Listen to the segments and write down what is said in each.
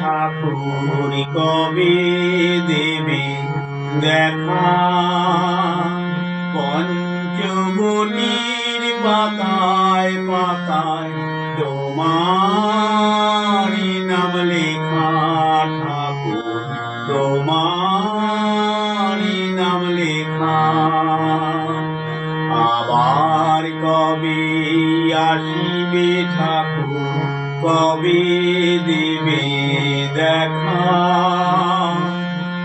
ঠাকুর কবে দেবে। দেখা পঞ্চবটির পাতায় পাতায় তোমারি নাম লেখা ঠাকুর, তোমারি নাম লেখা। আবার কবে আসিবে ঠাকুর কবে দিবি দেখা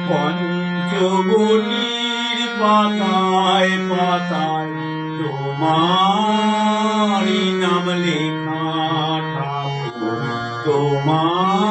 পঞ্চবটির পাতায় পাতায় তোমার নাম লেখা ঠাকুর তোমারি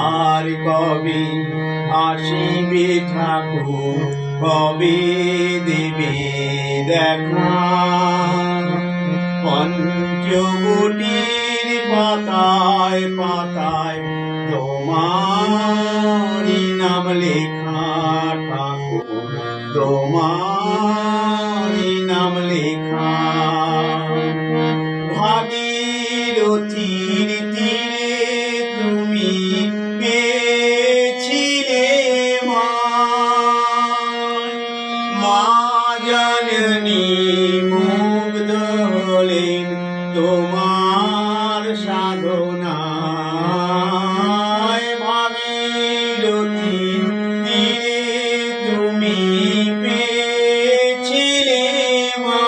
কবে আসিবে ঠাকুর, কবে দেবে দেখা। পঞ্চবটির পাতায় পাতায় তোমারি নাম লেখা ঠাকুর তোমারি নাম লেখা। ভাগীরথীর জননী মুগ্ধ হলেন তোমার সাধনায় ভাগীরথীর তীরে তুমি পেয়েছিলে। মা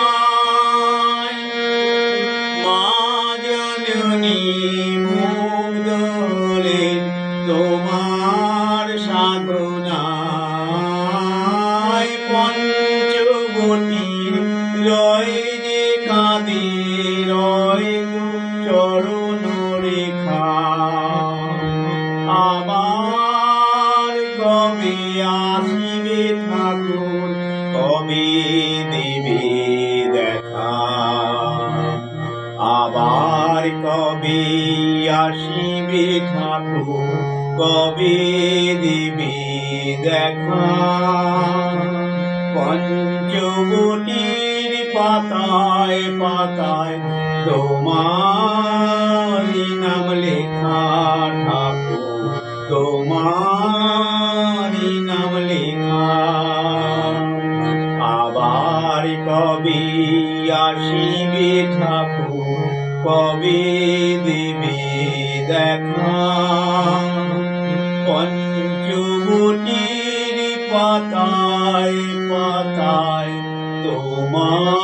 জননী মুগ্ধ হলেন তোমার সাধনায় আসিবে ঠাকুর, কবে দেবে দেখা? পঞ্চবটির পাতায় পাতায় তোমারি নাম লেখা ঠাকুর, তোমারি নাম লেখা। আবার কবে আসিবে ঠাকুর কবে দেবে দেখা পঞ্চবটির পাতায় পাতায় তোমারি